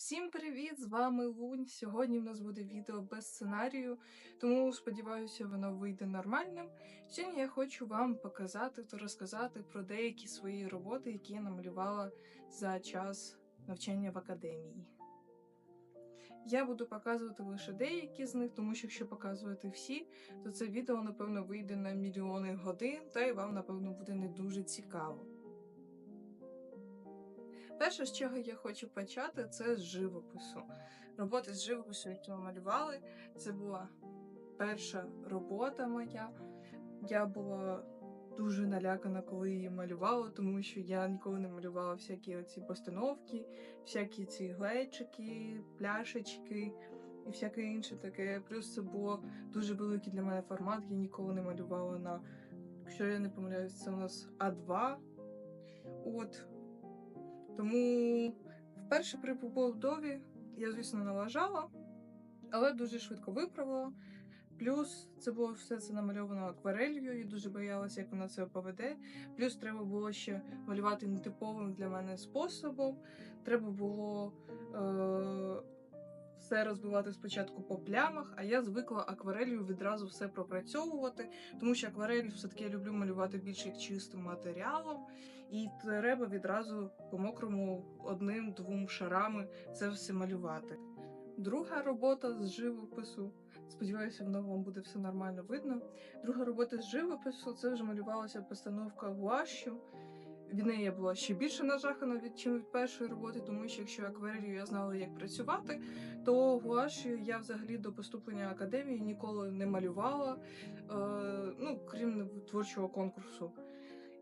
Всім привіт! З вами Лунь. Сьогодні в нас буде відео без сценарію, тому сподіваюся, воно вийде нормальним. Сьогодні я хочу вам показати та розказати про деякі свої роботи, які я намалювала за час навчання в академії. Я буду показувати лише деякі з них, тому що якщо показувати всі, то це відео, напевно, вийде на мільйони годин, та й вам, напевно, буде не дуже цікаво. Перше, з чого я хочу почати, це з живопису. Роботи з живопису, які ми малювали, це була перша робота моя. Я була дуже налякана, коли її малювала, тому що я ніколи не малювала всякі оці постановки, всякі ці глечики, пляшечки і всяке інше таке. Плюс це було дуже великий для мене формат. Я ніколи не малювала на, якщо я не помиляюсь, це у нас А2. От. Тому вперше при побудові я, звісно, налажала, але дуже швидко виправила. Плюс це було все це намальовано акварелью і дуже боялася, як вона це поведе. Плюс треба було ще малювати нетиповим для мене способом. Треба було е- все розбивати спочатку по плямах, а я звикла акварелью відразу все пропрацьовувати, тому що акварель все-таки я люблю малювати більш як чистим матеріалом, і треба відразу по мокрому одним-двом шарами це все малювати. Друга робота з живопису. Сподіваюся, воно вам буде все нормально видно. Друга робота з живопису це вже малювалася постановка гуашю. Від неї я була ще більше нажахана від чим від першої роботи, тому що якщо акварелью я знала, як працювати, то гуашю я взагалі до поступлення академії ніколи не малювала, е, ну крім творчого конкурсу.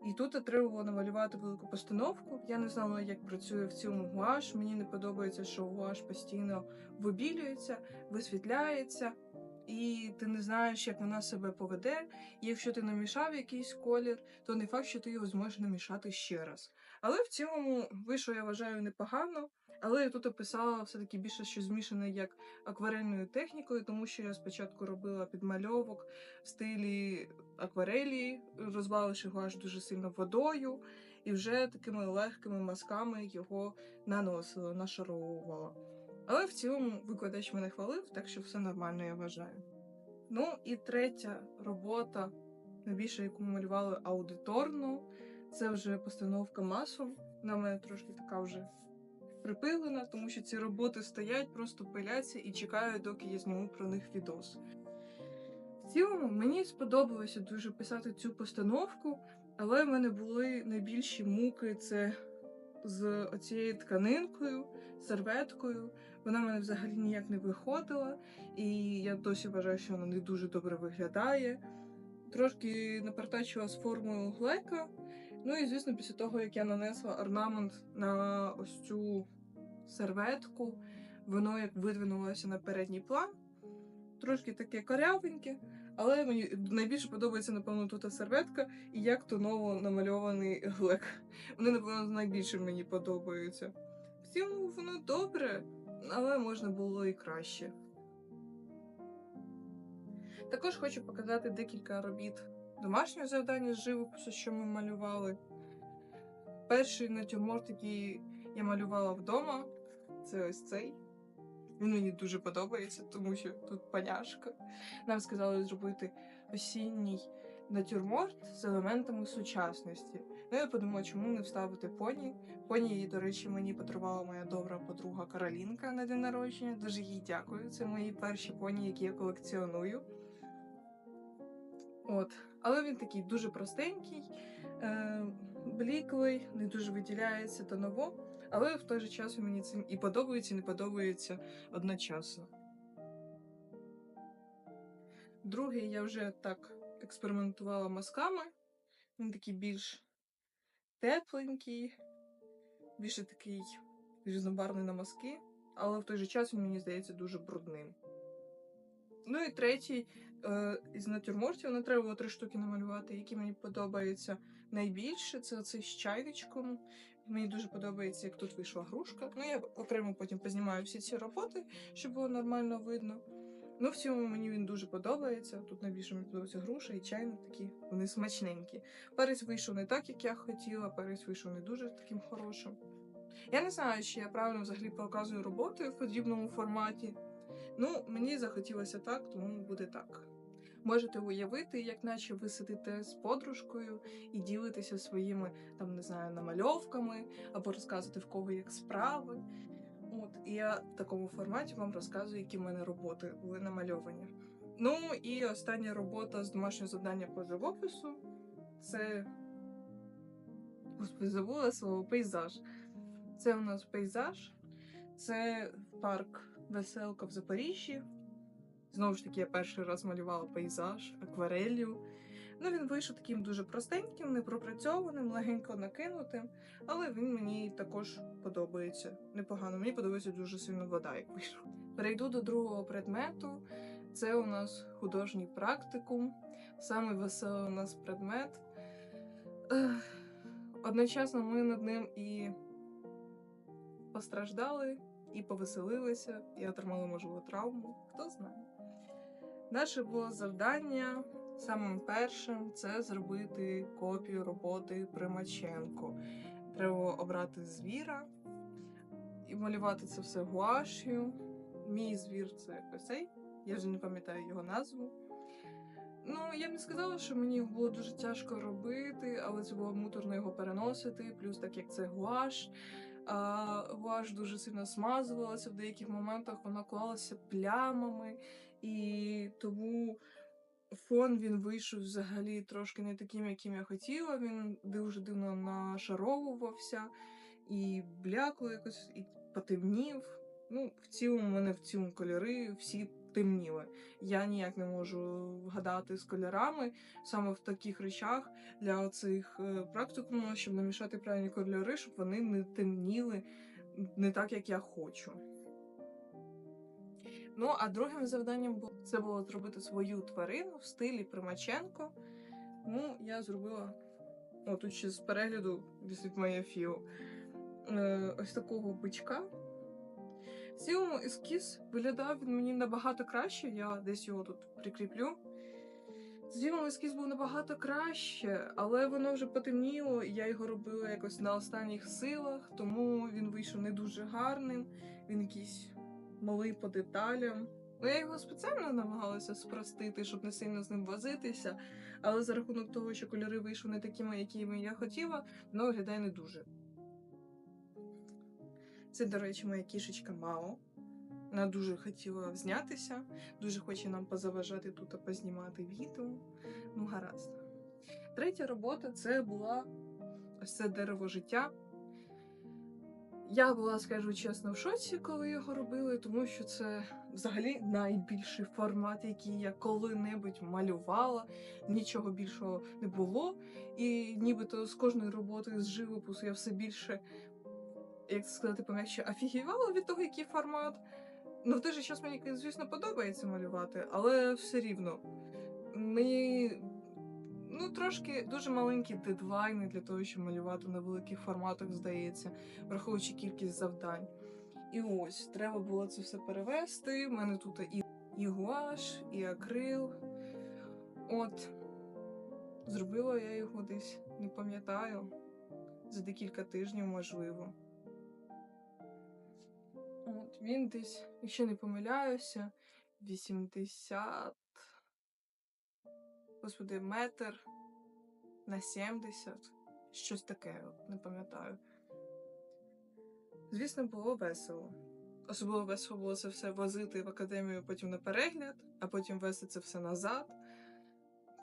І тут треба було намалювати велику постановку. Я не знала, як працює в цьому гуаш. Мені не подобається, що гуаш постійно вибілюється, висвітляється, і ти не знаєш, як вона себе поведе. І якщо ти намішав якийсь колір, то не факт, що ти його зможеш намішати ще раз. Але в цілому вийшло, я вважаю, непогано. Але я тут описала все-таки більше що змішане як акварельною технікою, тому що я спочатку робила підмальовок в стилі акварелі, розбавивши гуаш дуже сильно водою, і вже такими легкими мазками його наносила, нашаровувала. Але в цілому викладач мене хвалив, так що все нормально, я вважаю. Ну і третя робота, найбільше, яку ми малювали аудиторно, це вже постановка масом. Вона мене трошки така вже припилена, тому що ці роботи стоять, просто пиляться і чекають, доки я зніму про них відос. В цілому мені сподобалося дуже писати цю постановку, але в мене були найбільші муки це з оцією тканинкою, серветкою. Вона в мене взагалі ніяк не виходила, і я досі вважаю, що вона не дуже добре виглядає. Трошки напертачила з формою глека. Ну і, звісно, після того, як я нанесла орнамент на ось цю серветку, воно як видвинулося на передній план. Трошки таке корявеньке, але мені найбільше подобається, напевно, тут серветка і як то ново намальований глек. Вони, напевно, найбільше мені подобаються. В цілому воно добре, але можна було і краще. Також хочу показати декілька робіт домашнього завдання з живопису, що ми малювали. Перший натюрморт, який я малювала вдома, це ось цей. Він мені дуже подобається, тому що тут паняшка. Нам сказали зробити осінній натюрморт з елементами сучасності. Ну я подумала, чому не вставити поні. Поні, її, до речі, мені подарувала моя добра подруга Каролінка на день народження. Дуже їй дякую. Це мої перші поні, які я колекціоную. От, але він такий дуже простенький, е, бліклий, не дуже виділяється та ново, але в той же час мені цим і подобається, і не подобається одночасно. Другий я вже так експериментувала мазками. Він такий більш тепленький, більше такий різнобарний на мазки, але в той же час він мені здається дуже брудним. Ну і третій е, із натюрмортів не треба було три штуки намалювати, які мені подобаються найбільше. Це оцей з чайничком. Мені дуже подобається, як тут вийшла грушка. Ну, я окремо потім познімаю всі ці роботи, щоб було нормально видно. Ну, в цьому мені він дуже подобається. Тут найбільше мені подобається груша і чайник такі, вони смачненькі. Перець вийшов не так, як я хотіла, перець вийшов не дуже таким хорошим. Я не знаю, чи я правильно взагалі показую роботи в подібному форматі. Ну, мені захотілося так, тому буде так. Можете уявити, як наче ви сидите з подружкою і ділитеся своїми, там, не знаю, намальовками, або розказувати в кого як справи. От, і я в такому форматі вам розказую, які в мене роботи були намальовані. Ну і остання робота з домашнього завдання по живопису це. Господи, забула слово пейзаж. Це у нас пейзаж, це парк Веселка в Запоріжжі. Знову ж таки, я перший раз малювала пейзаж акварелью. Ну, він вийшов таким дуже простеньким, непропрацьованим, легенько накинутим, але він мені також подобається. Непогано. Мені подобається дуже сильно вода, як вийшов. Перейду до другого предмету. Це у нас художній практикум. Саме веселий у нас предмет. Одночасно ми над ним і постраждали, і повеселилися, і отримали, можливо, травму. Хто знає. Наше було завдання самим першим це зробити копію роботи Примаченко. Треба обрати звіра і малювати це все гуаш'ю. Мій звір це ось цей. Я вже не пам'ятаю його назву. Ну, я б не сказала, що мені було дуже тяжко робити, але це було муторно його переносити. Плюс, так як це гуаш, гуаш дуже сильно смазувалася в деяких моментах, вона клалася плямами, і тому фон він вийшов взагалі трошки не таким, яким я хотіла. Він дуже дивно нашаровувався і блякло якось, і потемнів. Ну, в цілому, в мене в цілому кольори всі темніли. Я ніяк не можу вгадати з кольорами саме в таких речах для оцих е, практикумів, щоб намішати правильні кольори, щоб вони не темніли не так, як я хочу. Ну, а другим завданням було це було зробити свою тварину в стилі Примаченко. Ну, я зробила. О, ще з перегляду висить моє фіо. Е, ось такого бичка. В цілому ескіз виглядав він мені набагато краще. Я десь його тут прикріплю. В цілому ескіз був набагато краще, але воно вже потемніло, і я його робила якось на останніх силах, тому він вийшов не дуже гарним. Він якийсь малий по деталям. Ну, я його спеціально намагалася спростити, щоб не сильно з ним возитися, але за рахунок того, що кольори вийшли не такими, якими я хотіла, воно виглядає не дуже. Це, до речі, моя кішечка Мао. Вона дуже хотіла знятися, дуже хоче нам позаважати тут познімати відео. Ну, гаразд. Третя робота це була це дерево життя. Я була, скажу чесно, в шоці, коли його робили, тому що це взагалі найбільший формат, який я коли-небудь малювала. Нічого більшого не було. І нібито з кожної роботи з живопису я все більше, як сказати, пом'якше офігівала від того, який формат. Ну, в той же час мені, звісно, подобається малювати, але все рівно. Мені ну, трошки дуже маленькі дедлайни для того, щоб малювати на великих форматах, здається, враховуючи кількість завдань. І ось, треба було це все перевести. У мене тут і, і гуаш, і акрил. От, зробила я його десь, не пам'ятаю, за декілька тижнів, можливо. От, він десь, якщо не помиляюся, 80. Господи, метр на 70. Щось таке, не пам'ятаю. Звісно, було весело. Особливо весело було це все возити в академію потім на перегляд, а потім вести це все назад.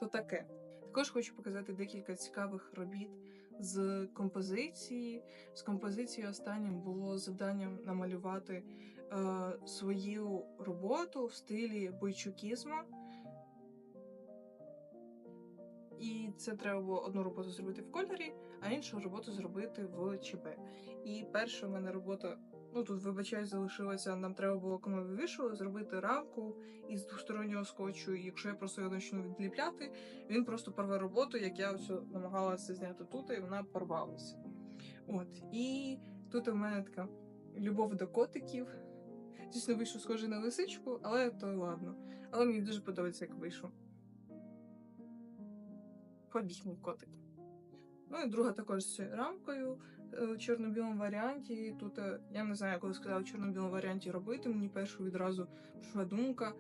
То таке. Також хочу показати декілька цікавих робіт з композиції. З композиції останнім було завданням намалювати е, свою роботу в стилі бойчукізму. І це треба було одну роботу зробити в кольорі, а іншу роботу зробити в ЧБ. І перша в мене робота, ну тут, вибачаю, залишилася. Нам треба було, коли ми вивішували, зробити рамку із двостороннього скотчу. І якщо я просто його почну відліпляти, він просто порве роботу, як я все намагалася зняти тут, і вона порвалася. От. І тут у мене така любов до котиків. Дійсно, вийшов схожий на лисичку, але то ладно. Але мені дуже подобається, як вийшов. Побіг мій котик. Ну і друга також з рамкою в чорно-білому варіанті. Тут е, я не знаю, коли сказала в чорно-білому варіанті робити. Мені першу відразу прийшла думка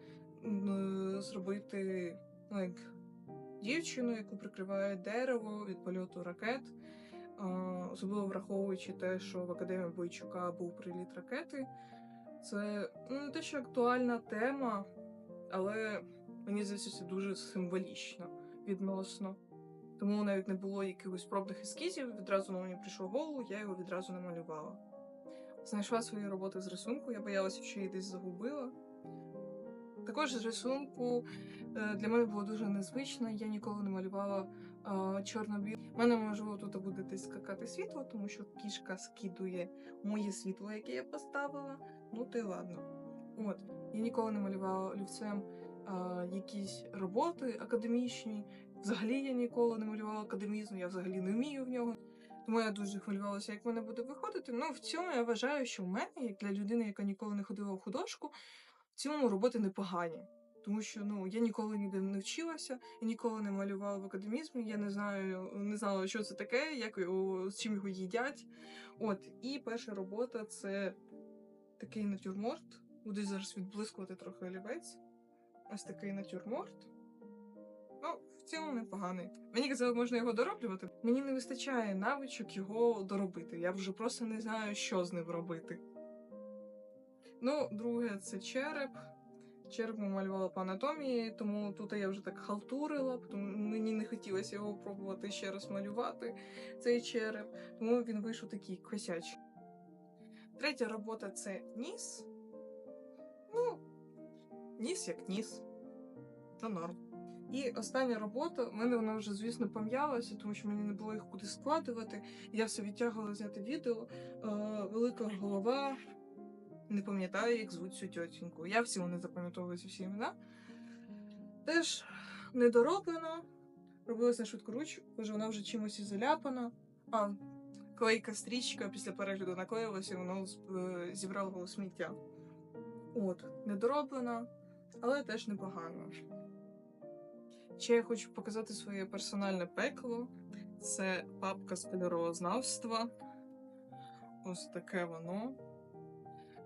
зробити ну, як дівчину, яку прикриває дерево від польоту ракет. Особливо враховуючи те, що в академії Бойчука був приліт ракети. Це ну, не те, що актуальна тема, але мені здається, це дуже символічно відносно. Тому навіть не було якихось пробних ескізів. Відразу на мені прийшов в голову, я його відразу намалювала. Знайшла свої роботи з рисунку, я боялася, що її десь загубила. Також з рисунку е, для мене було дуже незвично. Я ніколи не малювала чорно-біле. У мене можливо тут буде десь скакати світло, тому що кішка скидує моє світло, яке я поставила. Ну то й ладно. От я ніколи не малювала олівцем якісь роботи академічні. Взагалі я ніколи не малювала академізм, я взагалі не вмію в нього. Тому я дуже хвилювалася, як мене буде виходити. Ну, в цьому я вважаю, що в мене, як для людини, яка ніколи не ходила в художку, в цілому роботи непогані. Тому що ну я ніколи ніде не вчилася, я ніколи не малювала в академізмі. Я не знаю, не знала, що це таке, як його з чим його їдять. От, і перша робота це такий натюрморт. Буду зараз відблискувати трохи олівець. Ось такий натюрморт. Ну, в цілому непоганий. Мені казали, можна його дороблювати. Мені не вистачає навичок його доробити. Я вже просто не знаю, що з ним робити. Ну, друге, це череп. Череп ми малювала по анатомії, тому тут я вже так халтурила, тому мені не хотілося його пробувати ще раз малювати, цей череп, тому він вийшов такий косячий. Третя робота це ніс. Ну, ніс як ніс. Та норм. І остання робота, в мене вона вже, звісно, пом'ялася, тому що мені не було їх куди складувати. Я все відтягувала зняти відео. Е, велика голова. Не пам'ятаю, як звуть цю тьотіньку. Я всі вони запам'ятовую ці всі імена. Теж недороблено. Робилася швидкоруч, боже вона вже чимось і заляпана. А, клейка стрічка після перегляду наклеїлася, і воно е, зібрало сміття. От, недороблена, але теж непогано. Ще я хочу показати своє персональне пекло. Це папка з кольорознавства. Ось таке воно.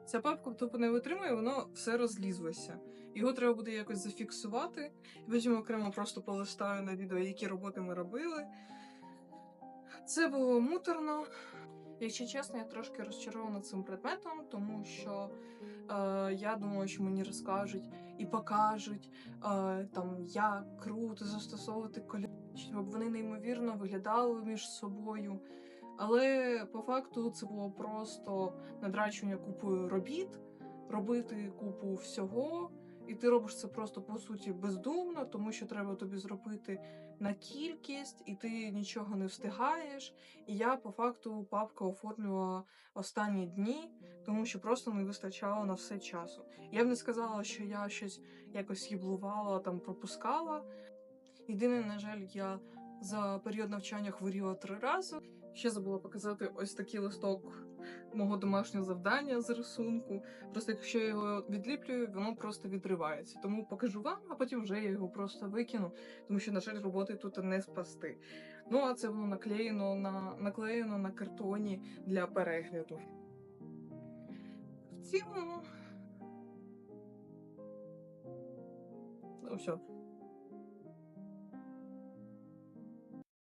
Ця папка тупо не витримує, воно все розлізлося. Його треба буде якось зафіксувати. І потім окремо просто полистаю на відео, які роботи ми робили. Це було муторно. Якщо чесно, я трошки розчарована цим предметом, тому що е, я думала, що мені розкажуть і покажуть, е, там, як круто застосовувати кольори, щоб вони неймовірно виглядали між собою. Але по факту це було просто надрачування купою робіт, робити купу всього, і ти робиш це просто по суті бездумно, тому що треба тобі зробити на кількість, і ти нічого не встигаєш. І я по факту папку оформлювала останні дні, тому що просто не вистачало на все часу. Я б не сказала, що я щось якось їблувала, там пропускала. Єдине, на жаль, я за період навчання хворіла три рази. Ще забула показати ось такий листок мого домашнього завдання з рисунку. Просто якщо я його відліплюю, воно просто відривається. Тому покажу вам, а потім вже я його просто викину, тому що, на жаль, роботи тут не спасти. Ну, а це воно наклеєно на наклеєно на картоні для перегляду. В цілому. Ну, все.